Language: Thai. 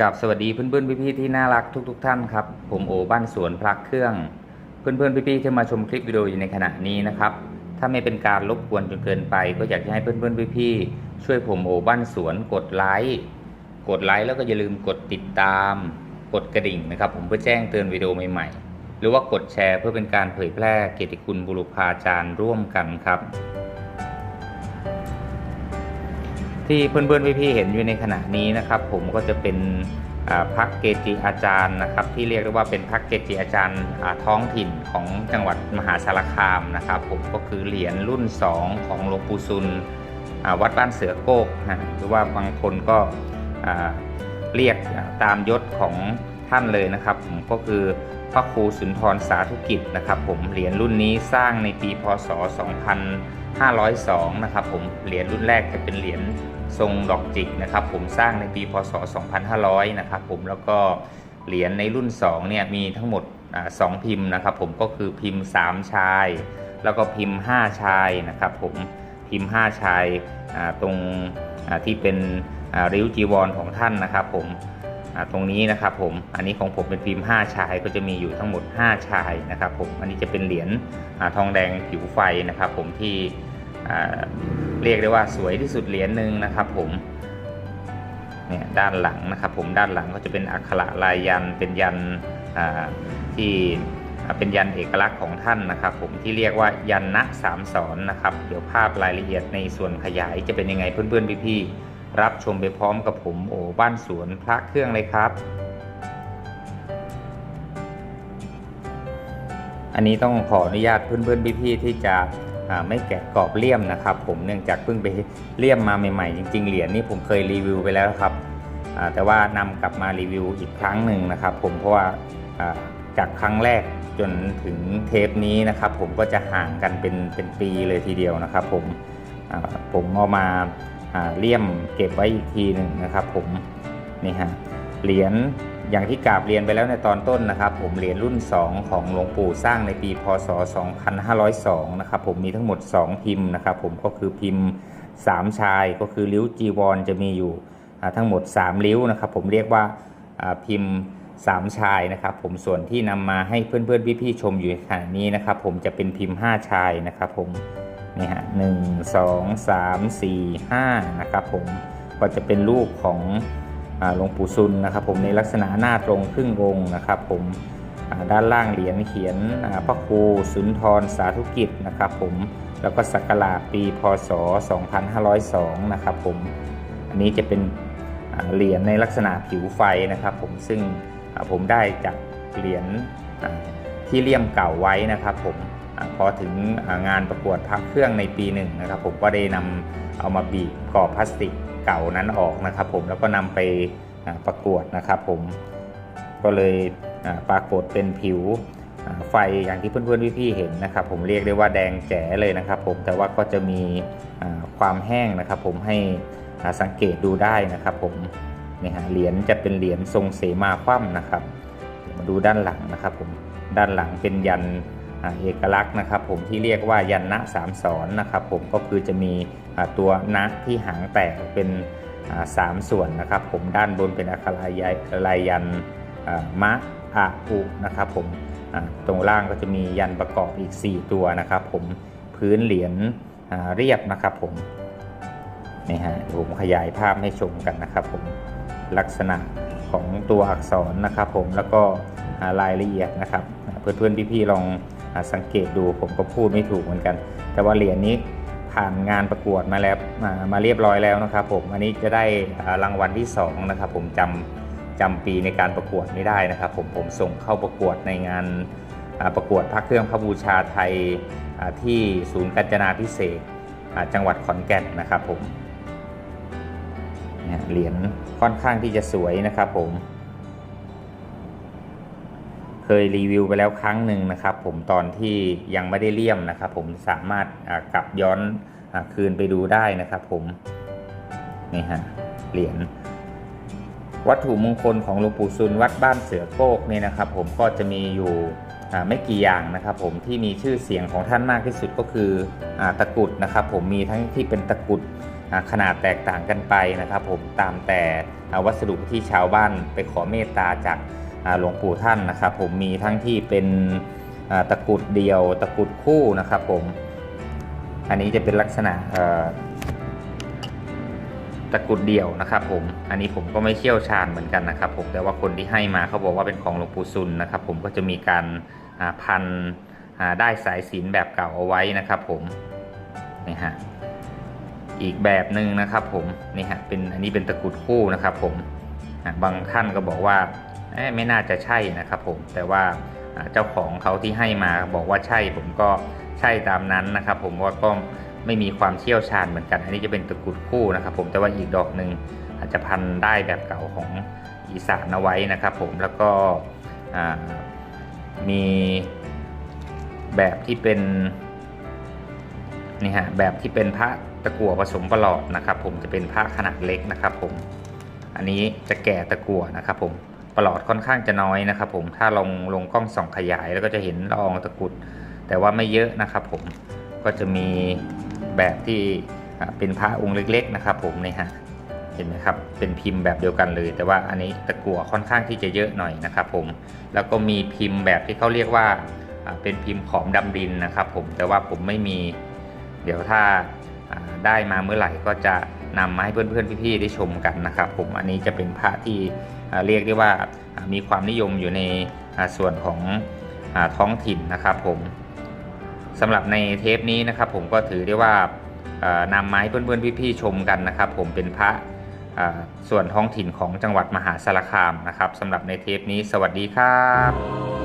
กับสวัสดีเพื่อนๆพี่ๆที่น่ารักทุกๆท่านครับ ผมโอบ้านสวนพลักเครื่อง เพื่อนๆพี่ๆที่มาชมคลิปวิดีโออยู่ในขณะนี้นะครับ ถ้าไม่เป็นการรบกวนจนเกินไป ก็อยากจะให้เพื่อนๆพี่ๆช่วยผมโอบ้านสวนกดไลค์กดไลค์แล้วก็อย่าลืมกดติดตาม กดกระดิ่งนะครับ ผมเพื่อแจ้งเตือนวิดีโอใหม่ๆ หรือว่ากดแชร์เพื่อเป็นการเผยแพร่เกียรติคุณบุรุษาจารย์ร่วมกันครับ ที่เพื่อนๆพี่ๆเห็นอยู่ในขณะนี้นะครับ ผมก็จะเป็นพักเกจิอาจารย์นะครับ ที่เรียกได้ว่าเป็นพักเกจิอาจารย์ท้องถิ่นของจังหวัดมหาสารคามนะครับ ผมก็คือเหรียญรุ่น 2 ของหลวงปู่ซุนวัดบ้านเสือโกกฮะหรือว่าบางคนก็เรียกตามยศของท่านเลยนะครับ ผมก็คือ พระครูสุนทรสาธุกิจนะครับผมเหรียญรุ่นนี้สร้างในปีพศ 2502 นะครับผมเหรียญรุ่นแรกจะเป็นเหรียญทรงดอกจิกนะครับผมสร้างในปีพศ 2500 นะครับผมแล้วก็เหรียญในรุ่น2เนี่ยมีทั้งหมดสองพิมพ์นะครับผมก็คือพิมพ์ 3 ชาย แล้วก็พิมพ์ 5 ชายนะครับผมพิมพ์ 5 ชายตรงที่เป็นริ้วจีวรของท่านนะครับผม ตรงนี้นะครับผมอันนี้ของผมเป็นพิมพ์5ชายก็จะมีอยู่ทั้งหมด 5 ชายนะครับผมอันนี้จะเป็นเหรียญทองแดงผิวไฟนะครับผมที่เรียกได้ว่าสวยที่สุดเหรียญหนึ่งนะครับผมเนี่ยด้านหลังนะครับผมด้านหลังก็จะเป็นอักขระลายยันเป็นยันที่เป็นยันเอกลักษณ์ของท่านนะครับ ผมที่เรียกว่ายันนะสามสอนนะครับ เดี๋ยวภาพรายละเอียดในส่วนขยายจะเป็นยังไงเพื่อนๆพี่ๆ รับชมไปพร้อมกับผมโอบ้านสวนพระเครื่องเลยครับ อันนี้ต้องขออนุญาตเพื่อนๆพี่ๆที่จะไม่แกะกรอบเลี่ยมนะครับ ผมเนื่องจากเพิ่งไปเลี่ยมมาใหม่ๆ จริง ๆ เหรียญนี่ผมเคยรีวิวไปแล้วครับแต่ว่านำกลับมารีวิวอีกครั้งหนึ่งนะครับ ผมเพราะว่าจากครั้งแรกจนถึงเทปนี้นะครับ ผมก็จะห่างกันเป็นเป็นปีเลยทีเดียวนะครับ ผมผมเอามา เลี่ยมเก็บไว้อีกทีหนึ่งนะครับ ผมนี่ฮะเหรียญอย่างที่กราบเรียนไปแล้วในตอนต้นนะครับ ผมเหรียญรุ่น 2 ของหลวงปู่สร้างในปีพศ 2502 นะครับ ผมมีทั้งหมด 2 พิมพ์นะครับ ผมก็คือพิมพ์ 3 ชายก็คือริ้วจีวรจะมีอยู่ทั้งหมด 3 ริ้วนะครับ ผมเรียกว่าพิมพ์ 3 ชายนะครับ ผมส่วนที่นำมาให้เพื่อนๆพี่ๆชมอยู่ในขณะนี้นะครับ ผมจะเป็นพิมพ์ 5 ชายนะครับ ผม นี่ฮะหนึ่งสองสามสี่ห้านะครับผมก็จะเป็นรูปของหลวงปู่ซุนนะครับ ผมในลักษณะหน้าตรงครึ่งองค์นะครับ ผมด้านล่างเหรียญเขียนพระครูสุนทรสาธุกิจนะครับผมแล้วก็สักราชปีพศ 2502 นะครับผมอันนี้จะเป็นเหรียญในลักษณะผิวไฟนะครับ ผมซึ่งผมได้จากเหรียญที่เลี่ยมเก่าไว้นะครับผม พอถึงงานประกวดพระเครื่องในปีหนึ่งนะครับผมก็ได้นำเอามาบีบกรอบพลาสติกเก่านั้นออกนะครับ ผมแล้วก็นำไปประกวดนะครับผมก็เลยปรากฏเป็นผิวไฟอย่างที่เพื่อนๆพี่ๆเห็นนะครับ ผมเรียกได้ว่าแดงแจ๋เลยนะครับ ผมแต่ว่าก็จะมีความแห้งนะครับ ผมให้สังเกตดูได้นะครับ ผมนี่ฮะเหรียญจะเป็นเหรียญทรงเสมาคว่ำนะครับมาดูด้านหลังนะครับ ผมด้านหลังเป็นยันอ เอกลักษณ์นะครับผมที่เรียกว่ายันนะสามสอนนะครับผมก็คือจะมีตัวนะที่หางแตกเป็นสามส่วนนะครับผมด้านบนเป็นอักขรายลายยันมะอะอุนะครับผมตรงล่างก็จะมียันประกอบอีก 4 ตัวนะครับผมพื้นเหรียญเรียบนะครับผมนี่ฮะผมขยายภาพให้ชมกันนะครับผมลักษณะของตัวอักษรนะครับผมแล้วก็อ่ารายละเอียดนะครับอ่าเพื่อนๆพี่ๆลอง สังเกตดูผมก็พูดไม่ถูกเหมือนกัน แต่ว่าเหรียญนี้ผ่านงานประกวดมาแล้วมามาเรียบร้อยแล้วนะครับผมอันนี้จะได้รางวัลที่ 2 นะครับ ผมจำจำปีในการประกวดไม่ได้นะครับ ผมผมส่งเข้าประกวดในงานประกวดพระเครื่องพระบูชาไทยที่ศูนย์กัญจนาพิเศษจังหวัดขอนแก่นนะครับผมเหรียญค่อนข้างที่จะสวยนะครับผม เคยรีวิวไปแล้วครั้งหนึ่งนะครับ ผมตอนที่ยังไม่ได้เลี่ยมนะครับ ผมสามารถกลับย้อนอคืนไปดูได้นะครับ ผมนี่ฮะเหรียญวัตถุมงคลของหลวงปู่ซุนวัดบ้านเสือโกกเนี่ยนะครับ ผมก็จะมีอยู่ไม่กี่อย่างนะครับ ผมที่มีชื่อเสียงของท่านมากที่สุดก็คืออตะกรุดนะครับ ผมมีทั้งที่เป็นตะกรุดขนาดแตกต่างกันไปนะครับ ผมตามแต่วัสดุที่ชาวบ้านไปขอเมตตาจาก หลวงปู่ท่านนะครับผมมีทั้งที่เป็นตะกรุดเดียวตะกรุดคู่นะครับผมอันนี้จะเป็นลักษณะตะกรุดเดี่ยวนะครับผม อันนี้ผมก็ไม่เชี่ยวชาญเหมือนกันนะครับผม แต่ว่าคนที่ให้มาเขาบอกว่าเป็นของหลวงปู่ซุนนะครับผม ก็จะมีการพันได้สายสิญจนแบบเก่าเอาไว้นะครับผม นี่ฮะ อีกแบบหนึ่งนะครับผม นี่ฮะ เป็นอันนี้เป็นตะกรุดคู่นะครับผม บางท่านก็บอกว่า ไม่น่าจะใช่นะครับผมแต่ว่าเจ้าของเขาที่ให้มาบอกว่าใช่ผมก็ใช่ตามนั้นนะครับผมว่าก็ไม่มีความเชี่ยวชาญเหมือนกัน อันนี้จะเป็นตะกุดคู่นะครับผมแต่ว่าอีกดอกหนึ่งอาจจะพันได้แบบเก่าของอีสานเอาไว้นะครับผมแล้วก็มีแบบที่เป็นนี่ฮะแบบที่เป็นพระตะกั่วผสมประหลอดนะครับ ผมจะเป็นพระขนาดเล็กนะครับ ผม อันนี้จะแก่ตะกั่วนะครับ ผม ประหลอดค่อนข้างจะน้อยนะครับผมถ้าลงลงกล้องส่องขยายแล้วก็จะเห็นละอองตะกุด แต่ว่าไม่เยอะนะครับผมก็จะมีแบบที่เป็นพระองค์เล็ก ๆนะครับ ผมนี่ฮะเห็นไหมครับเป็นพิมพ์แบบเดียวกันเลย แต่ว่าอันนี้ตะกั่วค่อนข้างที่จะเยอะหน่อยนะครับผมแล้วก็มีพิมพ์แบบที่เขาเรียกว่าเป็นพิมพ์ขอมดำดินนะครับ ผมแต่ว่าผมไม่มี เดี๋ยวถ้าได้มาเมื่อไหร่ก็จะนำมาให้เพื่อนๆพี่ๆได้ชมกันนะครับ ผมอันนี้จะเป็นพระที่ เรียกได้ว่ามีความนิยมอยู่ในส่วนของอท้องถิ่นนะครับผมสำหรับในเทปนี้นะครับผมก็ถือได้ว่านำมาให้เพื่อนๆพี่ๆชมกันนะครับผมเป็นพระส่วนท้องถิ่นของจังหวัดมหาสารคามนะครับสำหรับในเทปนี้สวัสดีครับ